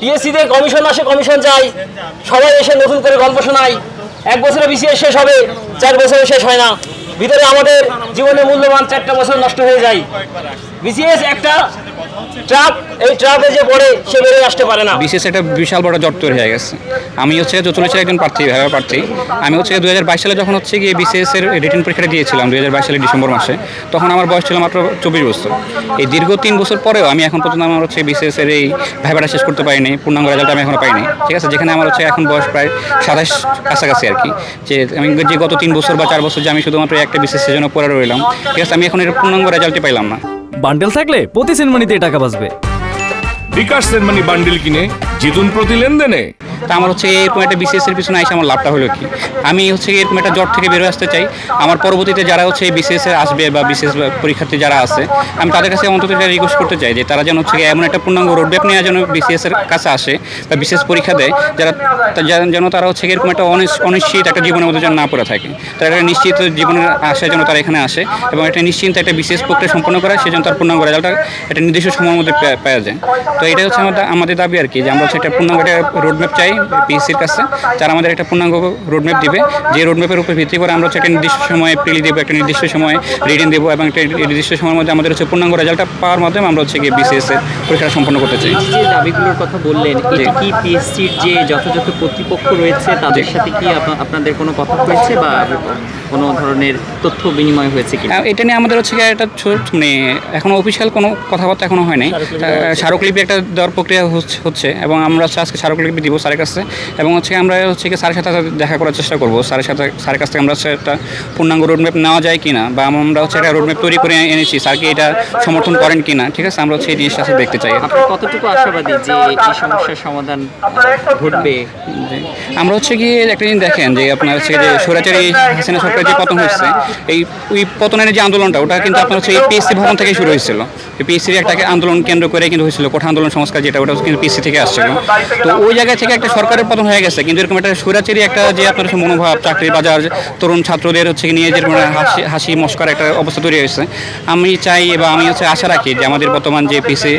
পিএসসিতে commission আসে commission যায় সবাই এসে নতুন করে গল্প শোনায়। এক বছরে বিসিএস শেষ হবে, চার বছরে শেষ হয় না। ভিতরে আমাদের জীবনে মূল্যবান চারটা বছর নষ্ট হয়ে যায়। বিসিএস একটা ট্রাপ এই ট্রাপে যে পড়ে, সে বেরিয়ে আসতে পারে না। বিশেষ একটা বিশাল বড় জট তৈরি হয়ে গেছে। আমি হচ্ছে চতুর্থের একজন প্রার্থী ভাইবা প্রার্থী। আমি হচ্ছে দু হাজার বাইশ সালে যখন হচ্ছে গিয়ে বিসিএস এর রিটার্ন পরীক্ষাটা দিয়েছিলাম দু সালের ডিসেম্বর মাসে, তখন আমার বয়স ছিল মাত্র চব্বিশ বছর। এই দীর্ঘ তিন বছর পরেও আমি এখন পর্যন্ত আমার হচ্ছে বিসিএস এর এই ভাইভাটা শেষ করতে পারিনি, পূর্ণাঙ্গ রেজাল্ট আমি এখনও পাইনি। ঠিক আছে, যেখানে আমার হচ্ছে এখন বয়স প্রায় সাতাশ কাছাকাছি আর কি। যে আমি যে গত তিন বছর বা চার বছর যে আমি শুধুমাত্র একটা বিশেষ জন্য পড়ে রইলাম। ঠিক আছে আমি এখন এর পূর্ণাঙ্গ রেজাল্টই পাইলাম না। বান্ডেল থাকলে প্রতি সেনমানিতে টাকা বাঁচবে। বিকাশ সেনমানি বান্ডেল কিনে জিতুন প্রতি লেনদেনে। তা আমার হচ্ছে এরকম একটা বিসিএস এর পিছনে এসে আমার লাভটা হলো কি? আমি হচ্ছে এরকম একটা জট থেকে বেরোয় আসতে চাই। আমার পরবর্তীতে যারা হচ্ছে বিসিএস আসবে বা বিসিএস পরীক্ষার্থী যারা আছে, আমি তাদের কাছে অন্তত এটা রিকোয়েস্ট করতে চাই যে তারা যেন হচ্ছে এমন একটা পূর্ণাঙ্গ রোডম্যাপ নিয়ে যেন বিসিএস এর কাছে আসে বা বিসিএস পরীক্ষা দেয়, যারা যেন তারা হচ্ছে এরকম একটা অনিশ্চিত একটা জীবনের মধ্যে যেন না পড়ে থাকে। তারা একটা নিশ্চিত জীবনের আশায় যেন তারা এখানে আসে এবং একটা নিশ্চিন্ত একটা বিসিএস প্রক্রিয়া সম্পন্ন করে সেজন্য তার পূর্ণাঙ্গ রেজাল্টটা একটা নির্দিষ্ট সময়ের মধ্যে পাওয়া যায়। তো এটাই হচ্ছে আমাদের আমাদের দাবি আর কি, যে আমরা হচ্ছে একটা পূর্ণাঙ্গ একটা রোডম্যাপ চাই পিএসসির কাছে তারা আমাদের একটা পূর্ণাঙ্গ রোডম্যাপ দিবে। যে রোডম্যাপের উপর ভিত্তি করে আমরা হচ্ছে একটা নির্দিষ্ট সময়ে প্রিলি দেবো একটা নির্দিষ্ট সময়ে রিডিং দেবো এবং একটা নির্দিষ্ট সময়ের মধ্যে আমাদের হচ্ছে পূর্ণাঙ্গ রেজাল্টটা পাওয়ার মাধ্যমে আমরা হচ্ছে গিয়ে বিসিএস এর পরীক্ষা সম্পন্ন করতে চাই। যে দাবিগুলোর কথা বললেন এটি কি পিএসসির যে যথাযথ কর্তৃপক্ষ রয়েছে তাদের সাথে কি আপনাদের কোনো কথা হয়েছে বা কোনো ধরনের তথ্য বিনিময় হয়েছে কি এটা নিয়ে আমাদের হচ্ছে একটা ছোট মানে এখনও অফিসিয়াল কোনো কথাবার্তা এখনও হয় নাই। স্মারকলিপি একটা দেওয়ার প্রক্রিয়া হচ্ছে- এবং আমরা হচ্ছে আজকে স্মারকলিপি দিব স্যারের কাছে এবং হচ্ছে আমরা হচ্ছে গিয়ে স্যারের সাথে দেখা করার চেষ্টা করব। স্যারের সাথে স্যারের কাছ থেকে আমরা হচ্ছে একটা পূর্ণাঙ্গ রোডম্যাপ নেওয়া যায় কিনা বা আমরা হচ্ছে একটা রোডম্যাপ তৈরি করে এনেছি। স্যারকে এটা সমর্থন করেন কিনা ঠিক আছে? আমরা হচ্ছে এই জিনিসটা আসলে দেখতে চাই। আপনার কতটুকু আশাবাদী যে এই সমস্যার সমাধান ঘটবে? আমরা হচ্ছে গিয়ে একটা জিনিস দেখেন যে আপনার হচ্ছে যে সৌরাচারী হাসিনা সরকার যে পতন হয়েছে এই ওই পতনের যে আন্দোলনটা ওটা কিন্তু আপনার হচ্ছে এই পিএসসি ভবন থেকে শুরু হয়েছিল। পিএসসির একটা আন্দোলন কেন্দ্র করে কিন্তু হয়েছিল কোঠা আন্দোলন সংস্কার যেটা ওটা কিন্তু পিএসসি থেকে আসছিল। তো ওই জায়গা থেকে একটা সরকারের পতন হয়ে গেছে কিন্তু এরকম একটা সৌরাচারী একটা যে আপনার মনোভাব চাকরি বাজার তরুণ ছাত্রদের হচ্ছে নিয়ে যেরকম হাসি হাসি মস্কার একটা অবস্থা তৈরি হয়েছে। আমি চাই বা আমি হচ্ছে আশা রাখি যে আমাদের বর্তমান যে পিসি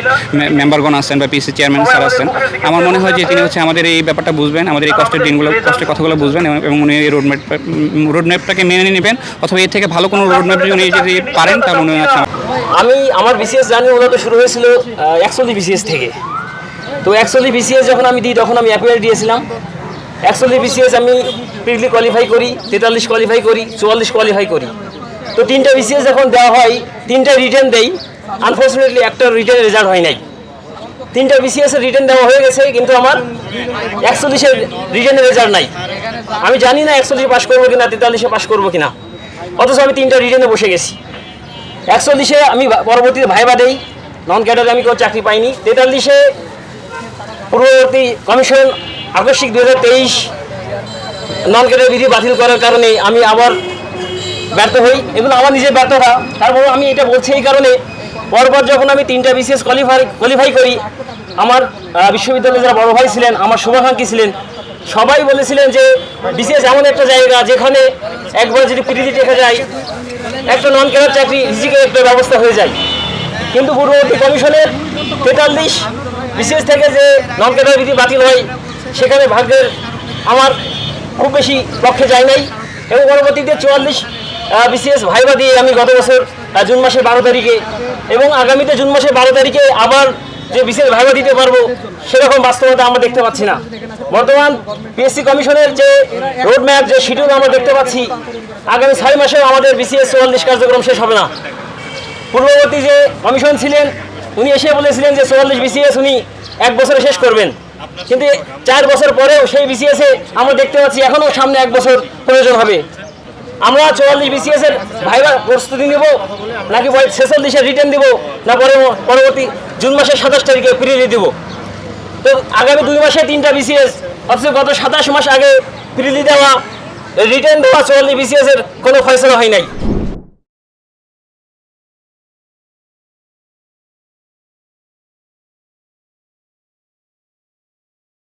মেম্বারগণ আছেন বা পিসি চেয়ারম্যান স্যার আছেন আমার মনে হয় যে তিনি হচ্ছে আমাদের এই ব্যাপারটা বুঝবেন আমাদের এই কষ্টের দিনগুলো কষ্টের কথাগুলো বুঝবেন এবং উনি এই রোডম্যাপ রোডম্যাপটাকে মেনে নেবেন অথবা এর থেকে ভালো কোনো রোডম্যাপ যদি যদি পারেন, তার মনে হয় আছে আমি, আমার বিসিএস জার্নি মূলত শুরু হয়েছিল একচল্লিশ বিসিএস থেকে। তো একচল্লিশ বিসিএস যখন আমি দিই, তখন আমি অ্যাপিয়ার দিয়েছিলাম। একচল্লিশ বিসিএস আমি প্রিলি কোয়ালিফাই করি, তেতাল্লিশ কোয়ালিফাই করি, চুয়াল্লিশ কোয়ালিফাই করি। তো তিনটা বিসিএস যখন দেওয়া হয়, তিনটা রিটার্ন দেই। আনফর্চুনেটলি একটা রিটার্ন রেজাল্ট হয় নাই। তিনটা বিসিএস এর রিটার্ন দেওয়া হয়ে গেছে, কিন্তু আমার একচল্লিশের রিটার্নের রেজাল্ট নাই। আমি জানি না একচল্লিশে পাস করব কিনা, তেতাল্লিশে পাশ করব কিনা। অথচ আমি তিনটা রিজনে বসে গেছি। একচল্লিশে আমি পরবর্তীতে ভাইবা দেই নন ক্যাডারে আমি কোনো চাকরি পাইনি। তেতাল্লিশে পূর্ববর্তী কমিশন আকস্মিক দু নন ক্যাডার বিধি বাতিল করার কারণে আমি আবার ব্যর্থ হই। এগুলো আমার নিজের ব্যর্থতা। তারপর আমি এটা বলছি এই কারণে, পরপর যখন আমি তিনটা বিসিএস কোয়ালিফাই কোয়ালিফাই করি, আমার বিশ্ববিদ্যালয়ে যারা বড় ভাই ছিলেন, আমার শুভাকাঙ্ক্ষী ছিলেন সবাই বলেছিলেন যে বিসিএস এমন একটা জায়গা যেখানে একবার যদি পিটিজি টেকা যায়, একটা নন ক্যাডার চাকরি রিজিকে একটা ব্যবস্থা হয়ে যায়। কিন্তু পূর্ববর্তী কমিশনের তেতাল্লিশ বিসিএস থেকে যে নন ক্যাডার বিধি বাতিল হয়, সেখানে ভাগ্যের আমার খুব বেশি পক্ষে যায় নাই এবং পরবর্তীতে চুয়াল্লিশ বিসিএস ভাইবা দিয়ে আমি গত বছর জুন মাসের বারো তারিখে এবং আগামীতে জুন মাসের বারো তারিখে আবার যে বিশেষ ভাইবা দিতে পারব, সেরকম বাস্তবতা আমরা দেখতে পাচ্ছি না। বর্তমান পিএসসি কমিশনের যে রোডম্যাপ যে শিডিউল আমরা দেখতে পাচ্ছি, আগামী ছয় মাসেও আমাদের বিসিএস চুয়াল্লিশ কার্যক্রম শেষ হবে না। পূর্ববর্তী যে কমিশন ছিলেন, উনি এসে বলেছিলেন যে চুয়াল্লিশ বিসিএস উনি এক বছরে শেষ করবেন। কিন্তু চার বছর পরেও সেই বিসিএসে আমরা দেখতে পাচ্ছি এখনও সামনে এক বছর প্রয়োজন হবে। আমরা চুয়াল্লিশ বিসিএস এর ভাইবার প্রস্তুতি নেব, নাকি ছেচল্লিশের রিটার্ন দিব, না পরে পরবর্তী জুন মাসের সাতাশ তারিখে ফিরিয়ে দিব? তো আগামী দুই মাসে তিনটা বিসিএস অথচ গত সাতাশ মাস আগে প্রিলি দেওয়া রিটার্ন দেওয়া চুয়াল্লিশ বিসিএস এর কোনো ফয়সলা হয় নাই।